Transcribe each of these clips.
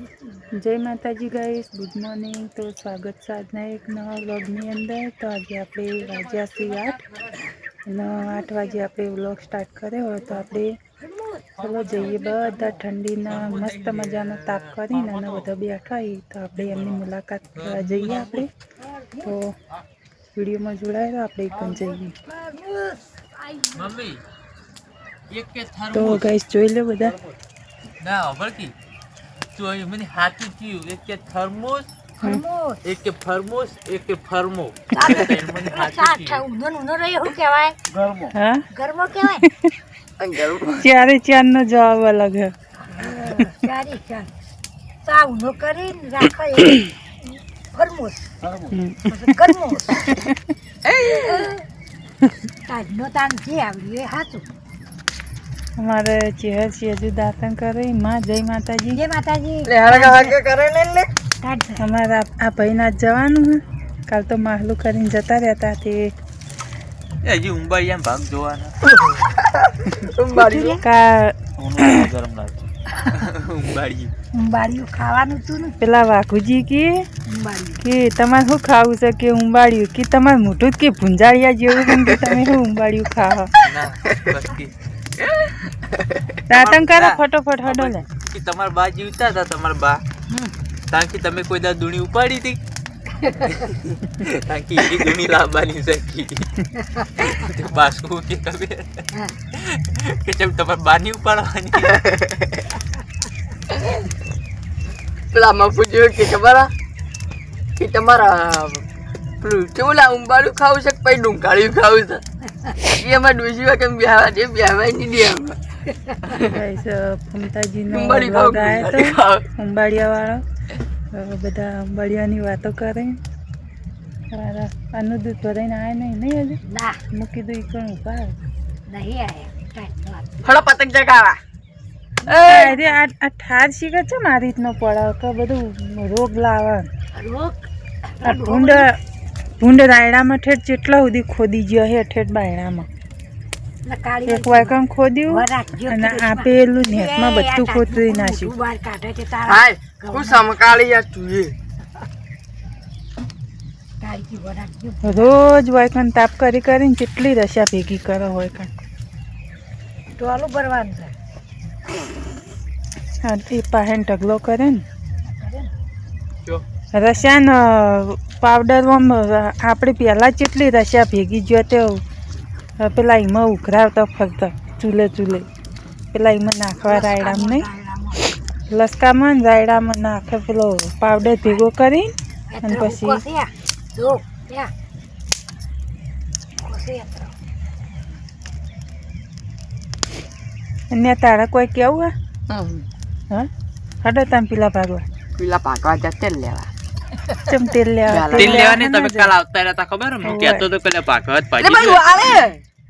જય માતાજી guys good morning તો સ્વાગત સાધના એક નવા વ્લોગની અંદર. તો આજે આપણે વાગ્યા છીએ આઠ. અને આઠ વાગે આપણે વ્લોગ સ્ટાર્ટ કર્યો હોય તો આપણે ચલો જઈએ બધા ઠંડીના મસ્ત મજાનો તાપ કરીને અને બધા બેઠા હોય તો આપણે એમની મુલાકાત કરવા જઈએ આપણે. તો વિડીયોમાં જોડાયેલો આપણે પણ જઈએ. તો ગાઈસ જોઈ લો બધા. ના અહીં મને હાથી થયું. એક કે થર્મોસ એક કે ફર્મોસ એક કે ફર્મો. મને હાથું થયું. હા? ગરમો કેવાય ચારે ચારનો જવાબ અલગ હે સારી ચાલ ચા ઊંધો કરીને રાખો ફરમોસ. ગરમોસ તાજનો તાન જે આવ્યું એ સાચું અમારે ચેહર છે હજુ દાતન કરે માં જય માતાજી. જય માતાજી. અમારે અમારા આ ભાઈના જવાનું હે કાલ તો માહલું કરીને જતા રહેતા તે હજી હજી એમ ભાગ જોવાના. કા ગરમ લાગે. ઉંબાડિયું. ઉંબાડિયું ખાવાનું હતું ને? પેલા વાઘુજી કે કે તમારે શું ખાવું છે? કે ઉંબાડિયું. કે તમારે મોટું જ કે ભૂંજાળિયા જેવું કે તમે શું ઉંબાડિયું ખાવા ના દાતન કરો ફટોફટ હડો લે. કે તમારા બા જીવતા હતા તમાર બા. કારણ તમે કોઈ દા દુણી ઉપાડી હતી? કારણ ઈ દુણી લાવવાની છે તે બાસુ કે તમે. કે જેમ તમારા બાની ઉપાડવાની. પેલા માં પૂછ્યું કે તમારા કે તમારા પેલું કેવું લા ખાવું છે પછી ડુંગાળ્યું ખાવું છે? એ અમારે ડોસી વાગે બેહવા દે? બેહવાય નહીં દે ફમતાજીનો ઉંબાડી વ્લોગ આવ્યો ઉંબાડી તો. ખાવ વાળો બધા અંબાડિયાની વાતો કરે. આનું દૂધ ભરાઈને આવે નહીં નહીં હજુ? ના. મૂકી દઉં પણ ઊભા નહીં આયા તાજનો હળો પતંગ જગાવા. અરે આ ઠાર શીખે છે મારી રીતનો પડાવ કે બધું રોગ લાવે રોગ? ભૂંડ ભૂંડ રાયડામાં ઠેઠ જેટલા સુધી ખોદી ગયો હે ઠેઠ બાયણામાં એક વાયકમ ખોદ્યું અને. આ પેલું નેટમાં બધું ખોતરી નાખ્યું. બહાર કાઢે છે તારા હાય હું સમકાળી યાર તું એ કાળજી વરાગ્યો. રોજ વાયકન તાપ કરી કરીને કેટલી રસા ભેગી કરો હોય કણ. ટોલું ભરવાનું છે. હા, એ પાહેન ઢગલો કરે ને. રસાન પાવડરમાં આપણે પહેલાં જેટલી રસા ભેગી ગયો તે પેલા એમાં ઉઘરાવતા ફરતા ચૂલે ચૂલે. પેલા એમાં નાખવા રાયડામાં નહીં. લસકામાં ને રાયડામાં નાખે પેલો પાવડર ભેગો કરી અને પછી? અને તારા કોઈ કેવું હે? હા? હડો તમે પેલા ભાગવા. પીલા પાકવા જા તેલ લેવા. ચમ તેલ લેવા? તેલ લેવાની ના તમે કાલ આવતા રહેતા ખબર? હું કહેતો તો પેલા ભાગવત જ આવે.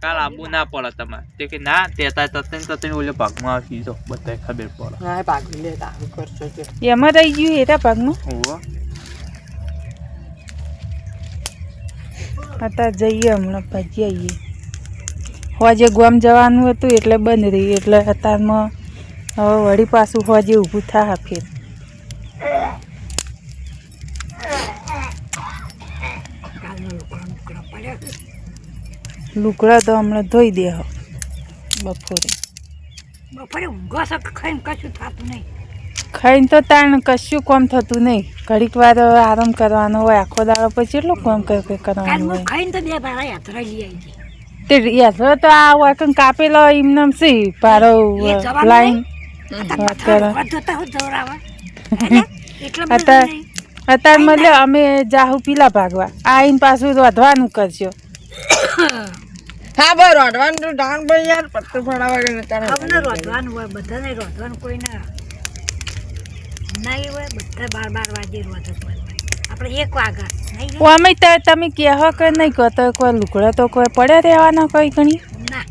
કાલ આબુ ના પડે તમારે. તે કે ના તેતા તતન તતન ઓલે ભાગમાં ખબર પડે. હા કરશો એમાં રહી ગયું એટા ભાગમાં? હોવે. અત્યારે જઈએ હમણાં પછી આવીએ હોજે ગોમ જવાનું હતું એટલે બંધ રહી એટલે અત્યારમાં હવે વળી પાછું હોજે ઊભું થા ફેર કાલનો લુગડો નુકડો પડ્યો છે. લુગડા તો હમણાં ધોઈ દે બપોરે. બપોરે ઊંઘો ખાઈને કશું થતું નહીં? ખાઈને તો તાણ કશું કોમ થતું નહીં. ઘડીક વાર આરામ કરવાનો હોય આખો દાડો પછી એટલું કોમ કરવાનું હોય. ખાઈને તો બે ભાડા યાત્રા લઈ આવી તે યાત્રા તો આ હોય કે કાપેલો એમને સી પારો લાઈન. વાત કરે. અત્યારે. અત્યારે મતલબ અમે જાહુ પીલા ભાગવા. આઈને પાછું વધવાનું કરજો. હા ભાઈ રોડવાનું તો ડાણ ભાઈ યાર પત્તું ફડાવા કે તારે અમને રોધવાનું હોય બધાને રોધવાનું કોઈ ના નહીં હોય બધા બાર બાર વાગે આપણે એક વાગા નહીં અમે તો તમે કહેવા કે નહીં કહો તો કોઈ લુગડા તો કોઈ પડ્યા રહેવાના કોઈ ઘણી? ના.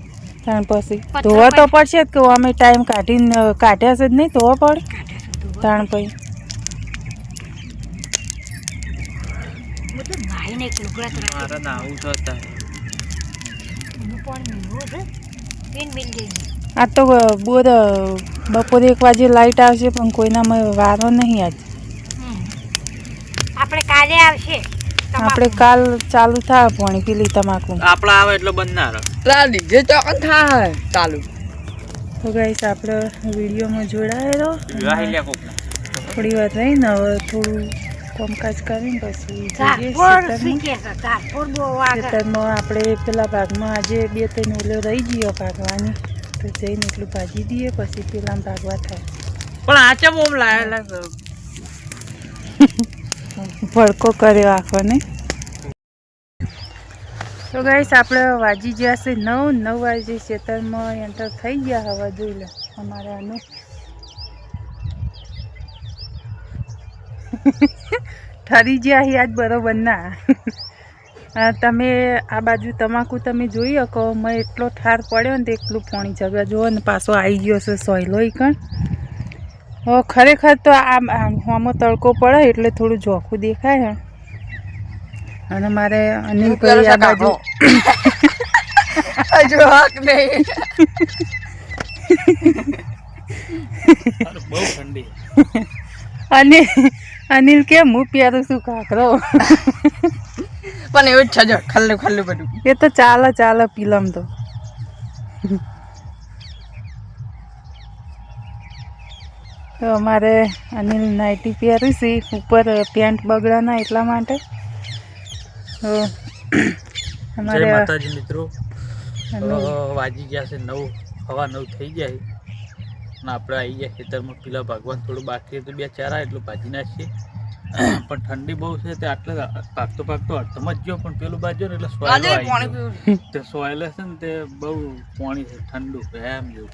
ત્રણ પછી. ધોવા તો પડશે જ કે અમે ટાઈમ કાઢીને કાઢ્યા છે જ નહીં ધોવા પડે? ત્રણ પછી. હું તો નાઈને એક લુગડા તો મારે હતા એનું પાણી મીઠું છે પીને મિલ ગઈ આ તો બોર બપોરે એક વાગે લાઇટ આવશે પણ કોઈનામાં વારો નહીં આજ. આપણે કાલે આવશે. આપણે કાલ ચાલુ થાય પણ પેલી તમાકુ. આપણા આવે એટલે બંધ ના રહે જે ચોકન થાય ચાલુ. તો ગાઈસ આપણે વિડીયોમાં જોડાયેલો. વિવાહ લે કોક થોડી વાર રહીને હવે થોડું કામકાજ કરીને પછી ખેતરમાં. આપણે પેલા ભાગમાં આજે બે ત્રણ ઓલો રહી ગયો ભાગવાની. તો જઈને એટલું ભાજી દઈએ પછી પેલા ભાગવા થાય. પણ આ ચમ ઓમ લાવેલા ભડકો કર્યો આખોને. તો ગાઈસ આપણે વાજી ગયા છે નવ નવ વાગે ખેતરમાં એન્ટર થઈ ગયા હવે જોઈ લે અમારે આનું. ઠરી ગયા અહીં આજ બરોબર ના તમે આ બાજુ તમાકુ તમે જોઈ શકો. મેં એટલો ઠાર પડ્યો ને તો એકલું પાણી જગ્યા જુઓ ને પાછો આવી ગયો છે સોયલો કણ. ખરેખર તો આમ તડકો પડે એટલે થોડું ઝોખું દેખાય હે. અને મારે અનિલભાઈ આ બાજુ હજુ હક નહીં. બહુ ઠંડી. અને અનિલ કેમ હું પહેરું છું કાકરો પણ એવું જ છે ખલ્લું ખલ્લું બધું. એ તો ચાલે ચાલે પીલમ તો. તો અમારે અનિલ નાઇટી પહેરી છે ઉપર પેન્ટ બગડાના એટલા માટે. તો અમારે માતાજી મિત્રો. વાજી ગયા છે નવ હવા નવ થઈ જાય. અને આપણે આવી ગયા ખેતરમાં. પેલા ભગવાન થોડું બાકી હતું બે ચારા એટલું ભાજી નાખીએ. પણ ઠંડી બહુ છે તે આટલે પાકતો પાકતો અડધમાં જ ગયો પણ પેલું બાજુ ને એટલે સોયલ આવી તે સોયલે છે ને તે બહુ પાણી છે ઠંડુ એમ જેવું.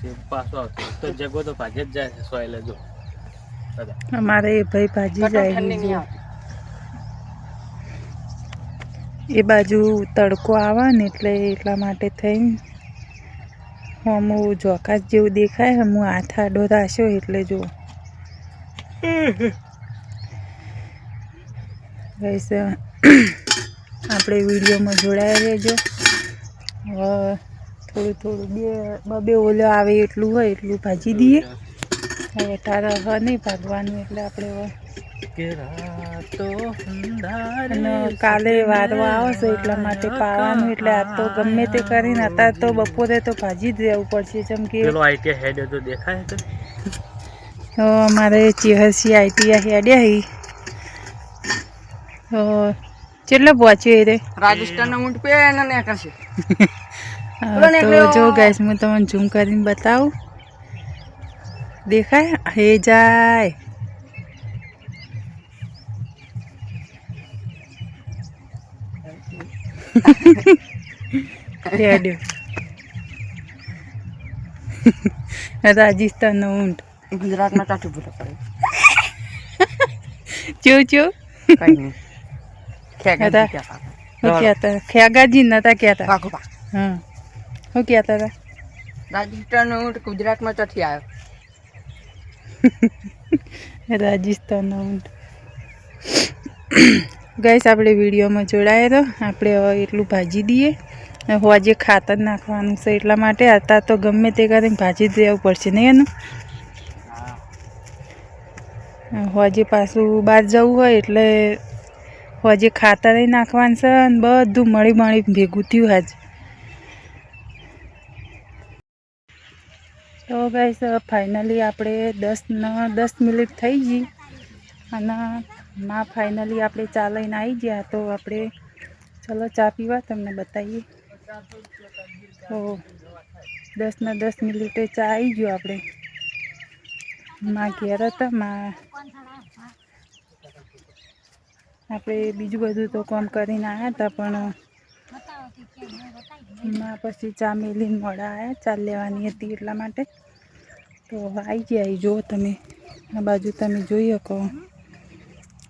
તે પાછો આવતો. તો જગો તો ભાજી જ જાય છે સોયલે જો. અમારે એ ભાઈ ભાજી જાય એ બાજુ તડકો આવે ને એટલે એટલા માટે થઈને હું જોકાસ જેવું દેખાય, હું હાથ આડો રાખ્યો એટલે જો. ગઈસ આપણે વિડીયોમાં જોડાયા રહેજો. થોડું થોડું બે, બબે ઓલો આવે એટલું હોય એટલું ભાજી દઈએ. હવે તારા નહીં ભાગવાનું એટલે આપણે કાલે વારો આવશે એટલા માટે પાવાનું એટલે આ તો ગમે તે કરીને અત્યારે તો બપોરે તો ભાજી જ રહેવું પડશે જેમ કે પેલો આઈટી હેડ તો દેખાય છે? તો અમારે ચેહરસી આઈટીઆઈ હેડ હી. તો કેટલે પહોંચ્યો એ રે? રાજસ્થાનનો ઊંટ પે એને ને કશે હા, તો જો ગાઈસ હું તમને ઝૂમ કરીને બતાવું. દેખાય? હે જાય. હેડ્યો રાજસ્થાનનો ઊંટ. ગુજરાતમાં કાઠું ભૂલો પડે ચો ચો. ખેગાજી નતા કહેતા. હા શું કહેતા. હતા રાજસ્થાનનો ઊંટ ગુજરાતમાં ચોથી આવ્યો. રાજસ્થાનનો ઊંટ. ગઈસ, આપણે વિડીયોમાં જોડાયા તો આપણે હવે એટલું ભાજી દઈએ. હોજે ખાતર નાખવાનું છે એટલા માટે. અત્યારે તો ગમે તે કરીને ભાજી દેવું પડશે, નહીં એનું? હોજે પાછું બહાર જવું હોય એટલે હોજે ખાતર નાખવાનું છે અને બધું મળી મળી ભેગું થયું આજ. તો ગાઈસ ફાઇનલી આપણે દસ દસ મિનિટ થઈ ગઈ. અને માં ફાઇનલી આપણે ચા લઈને આવી ગયા તો આપણે ચલો ચા પીવા તમને બતાવીએ. તો દસ ને દસ મિનિટે ચા આવી ગયો આપણે. માં ઘેર હતા, માં આપણે બીજું બધું તો કામ કરીને આવ્યા હતા, પણ માં પછી ચા મેલીને મોડા આવ્યા ચા લેવાની હતી એટલા માટે. તો આવી ગયા જુઓ તમે. આ બાજુ તમે જોઈ શકો.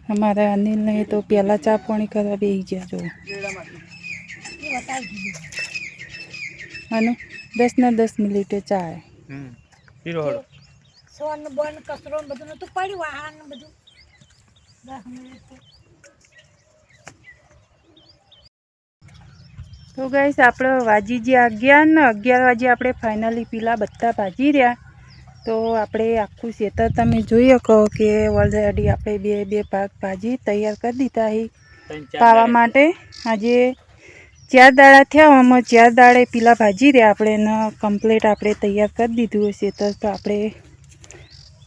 અમારા અનિલને તો પહેલાં ચા પાણી કરવા બે ગયા જો. અને દસ ને દસ મિનિટે ચા સોન બોન કચરો બધું નતું પડ્યું વાહન બધું. દસ મિનિટ. તો. તો ગાઈસ આપણે વાજી જે અગિયાર ને અગિયાર વાગે આપણે ફાઇનલી પીલા બધા ભાજી રહ્યા. તો આપણે આખું ખેતર તમે જોઈ શકો કે ઓલરેડી આપણે બે બે પાક ભાજી તૈયાર કરી દીધા હી પાવા માટે આજે ચાર દાડા થયા આમાં ચાર દાડે પીલા ભાજી રહ્યા. આપણે એને કમ્પ્લીટ આપણે તૈયાર કરી દીધું હોય તો તો આપણે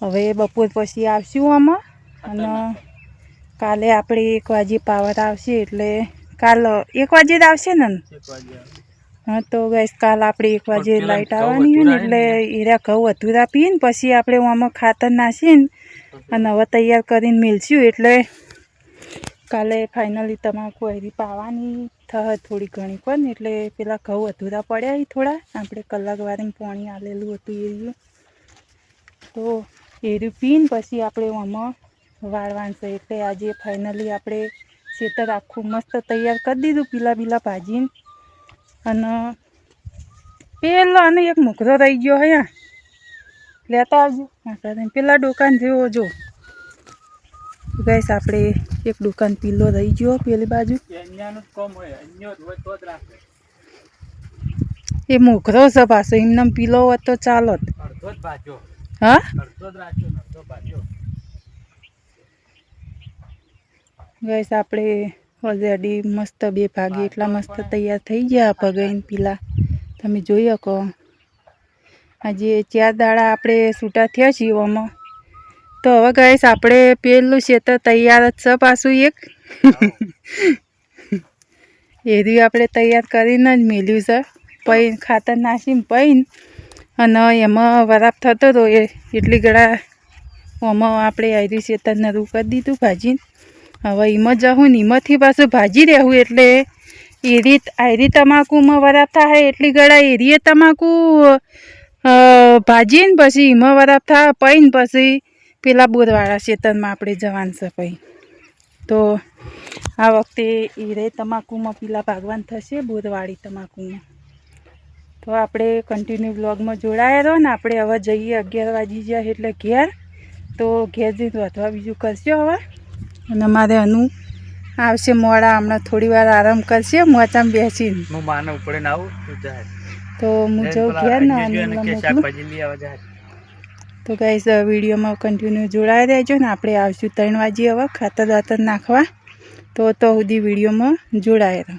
હવે બપોર પછી આવશું આમાં. અને કાલે આપણે એક વાગે પાવર આવશે એટલે કાલ એક વાગે જ આવશે ને? હા તો ગઈ કાલ આપણે એક વાગે લાઈટ આવવાની હોય ને એટલે હીરા એરા ઘઉં અધૂરા પીને પછી આપણે આમાં ખાતર નાખીને અને હવે તૈયાર કરીને મેળશું એટલે કાલે ફાઇનલી તમાકુ હરી પાવાની થશે થોડી ઘણી પણ એટલે પેલા ઘઉં અધૂરા પડ્યા એ થોડા. આપણે કલાક વારે પાણી આલેલું હતું એર્યું તો એર્યું પીને પછી આપણે આમાં વાળવાનું છે. એટલે આજે ફાઇનલી આપણે ખેતર આખું મસ્ત તૈયાર કરી દીધું પીલા પીલા ભાજીને. અને પેલો અને એક મુકરો રહી ગયો હે લેતા આવજો. હા, પેલા દુકાન જેવો જો. ગેસ આપણે એક દુકાન પીલો રહી ગયો પેલી બાજુ. એ મોખરો છે પાછો. એમને પીલો હોત તો ચાલો હા? ગઈશ આપણે ઓલરેડી મસ્ત બે ભાગે એટલા મસ્ત તૈયાર થઈ ગયા ભગાઈને પીલા. તમે જોઈ શકો. આજે ચાર દાડા આપણે છૂટા થયા છીએ આમાં તો હવે ગાઈશ આપણે પેલું ક્ષેત્ર તૈયાર જ છે પાછું એક. એ રહ્યું આપણે તૈયાર કરીને જ મેલ્યું છે. પૈન ખાતર નાખીને પૈન અને એમાં વરાપ થતો હતો એ એટલી ગળા આમાં આપણે આયરી ક્ષેત્રને રૂ કરી દીધું ભાજીને. હવે એમાં જવું ને એમાંથી પાછું ભાજી રહેવું એટલે એ એરી આયરી તમાકુમાં વરાપ થાય એટલી ગળા એરીએ તમાકુ ભાજીને પછી એમાં વરાપ થાય પૈને પછી પેલા બોરવાળા ચેતનમાં આપણે જવાનું છે પછી તો આ વખતે હીરે તમાકુમાં પેલા ભાગવાન થશે બોરવાળી તમાકુમાં. તો આપણે કન્ટિન્યુ બ્લોગમાં જોડાયા રહો ને આપણે હવે જઈએ અગિયાર વાગી જાય એટલે ઘેર. તો ઘેર જઈને વધવા બીજું કરશો હવે? અને મારે અનુ આવશે મોડા હમણાં થોડી વાર આરામ કરશે મોચામાં બેસીને. હું માને ઉપડે ના આવું તો હું જઉં ઘેર ને તો ગાઈસ વિડીયોમાં કન્ટિન્યુ જોડાઈ રહેજો ને આપણે આવશું ત્રણ વાગે હવે ખાતર દાતર નાખવા. તો તો સુધી વિડીયોમાં જોડાઈ રહો.